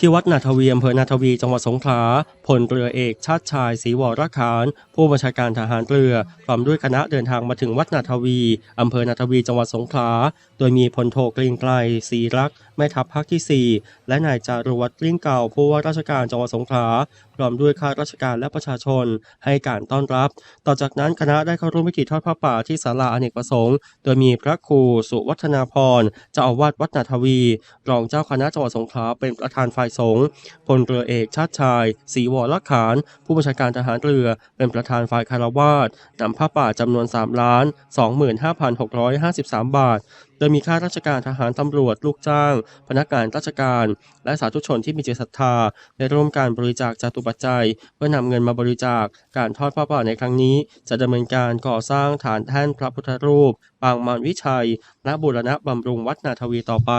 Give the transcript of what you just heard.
ที่วัดนาทวีอำเภอนาทวีจังหวัดสงขลาพลเรือเอกชาติชายศรีวรขานผู้บัญชาการทหารเรือพร้อมด้วยคณะเดินทางมาถึงวัดนาทวีอำเภอนาทวีจังหวัดสงขลาโดยมีพลโทกรียงไกรศรีรักแม่ทัพภาคที่ 4 และนายจารุวัตรเลี่ยงเก่าผู้ว่าราชการจังหวัดสงขลาพร้อมด้วยข้าราชการและประชาชนให้การต้อนรับ ต่อจากนั้นคณะได้เข้าร่วมพิธีทอดผ้าป่าที่ศาลาอเนกประสงค์ โดยมีพระครูสุวัฒนาพรเจ้าอาวาสวัดนาทวี รองเจ้าคณะจังหวัดสงขลาเป็นประธานฝ่ายสงฆ์พลเรือเอกชาติชายศรีวรขาน ผู้บัญชาการทหารเรือเป็นประธานฝ่ายคารวาสนำผ้าป่าจำนวน 3 ล้าน 25,653 บาท โดยมีข้าราชการทหารตำรวจลูกจ้าง พนักงานราชการ และสาธุชนที่มีจิตศรัทธาได้ร่วมการบริจาคจตุปัจจัย เพื่อนำเงินมาบริจาคการทอดผ้าป่าในครั้งนี้ จะดำเนินการก่อสร้างฐานแท่นพระพุทธรูป ปางมารวิชัย และบูรณะบำรุงวัดนาทวีต่อไป